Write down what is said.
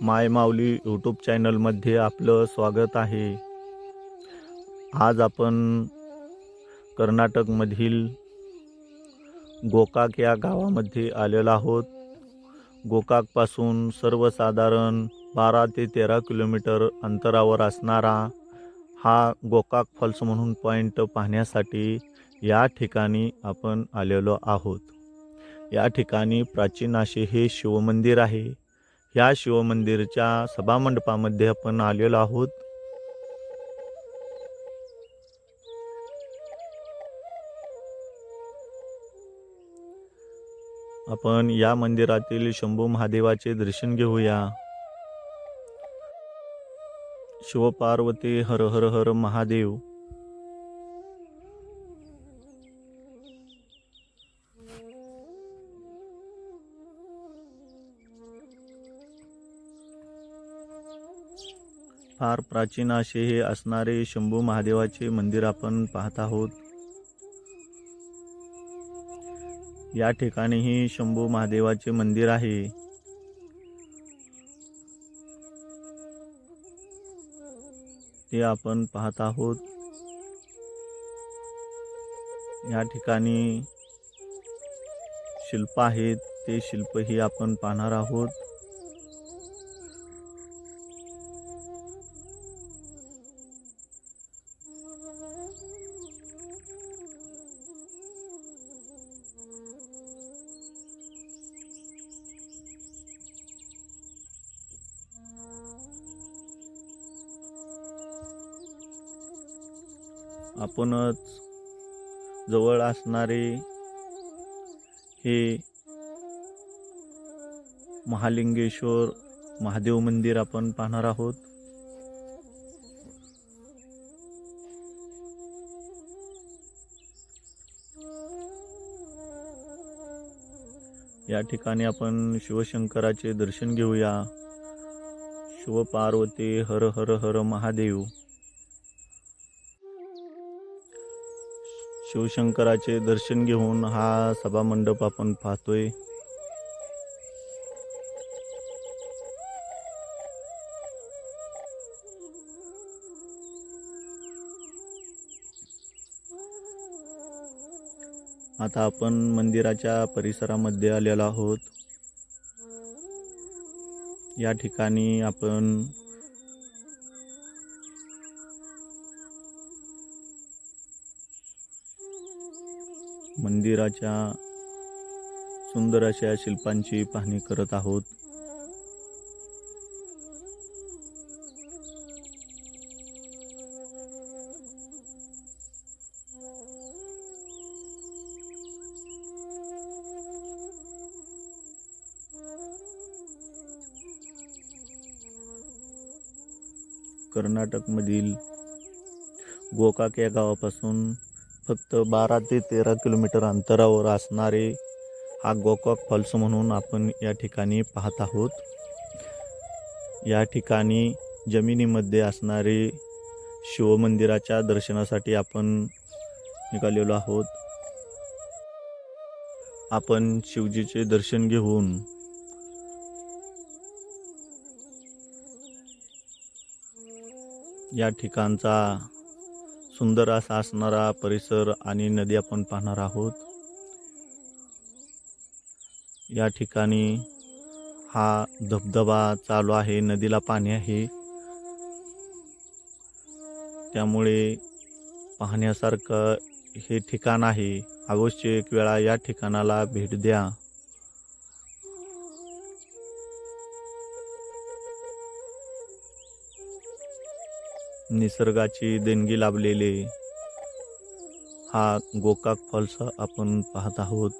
माय माऊली YouTube चॅनलमध्ये आपलं स्वागत आहे. आज आपण कर्नाटकमधील गोकाक या गावामध्ये आलेलो आहोत. गोकाकपासून सर्वसाधारण बारा ते तेरा किलोमीटर अंतरावर असणारा हा गोकाक फॉल्स म्हणून पॉईंट पाहण्यासाठी या ठिकाणी आपण आलेलो आहोत. या ठिकाणी प्राचीन असे हे शिवमंदिर आहे. या शिवमंदिरच्या सभामंडपामध्ये आपण आलेलो आहोत. आपण या मंदिरातील शंभू महादेवाचे दर्शन घेऊया. शिवपार्वती हर हर हर महादेव. फार प्राचीन असे हे असणारे शंभू महादेवाचे मंदिर आपण पाहत आहोत. या ठिकाणीही शंभू महादेवाचे मंदिर आहे. ते आपण पाहत आहोत. या ठिकाणी शिल्प आहेत ते शिल्पही आपण पाहणार आहोत. आपणच जवळ असणारे हे महालिंगेश्वर महादेव मंदिर आपण पाहणार आहोत. या ठिकाणी आपण शिवशंकराचे दर्शन घेऊया. शिवपार्वती हर हर हर महादेव. शिवशंकराचे दर्शन घेऊन हा सभामंडप आपण पाहतोय. आता आपण मंदिराच्या परिसरामध्ये आलेलो आहोत. या ठिकाणी आपण मंदिराच्या सुंदर अशा शिल्पांची पाहणी करत आहोत. कर्नाटकमधील गोकाक या गावापासून फक्त बारा ते तेरा किलोमीटर अंतरावर असणारे हा गोकॉक फॉल्स म्हणून आपण या ठिकाणी पाहत आहोत. या ठिकाणी जमिनीमध्ये असणारे शिवमंदिराच्या दर्शनासाठी आपण निघालेलो आहोत. आपण शिवजीचे दर्शन घेऊन या ठिकाणचा सुंदर असा असणारा परिसर आणि नदी आपण पाहणार आहोत. या ठिकाणी हा धबधबा चालू आहे नदीला पाणी आहे. त्यामुळे पाहण्यासारखं हे ठिकाण आहे. अवश्य एक वेळा या ठिकाणाला भेट द्या. निसर्गाची देणगी लाभलेले हा गोकाक फॉल्स आपण पाहत आहोत.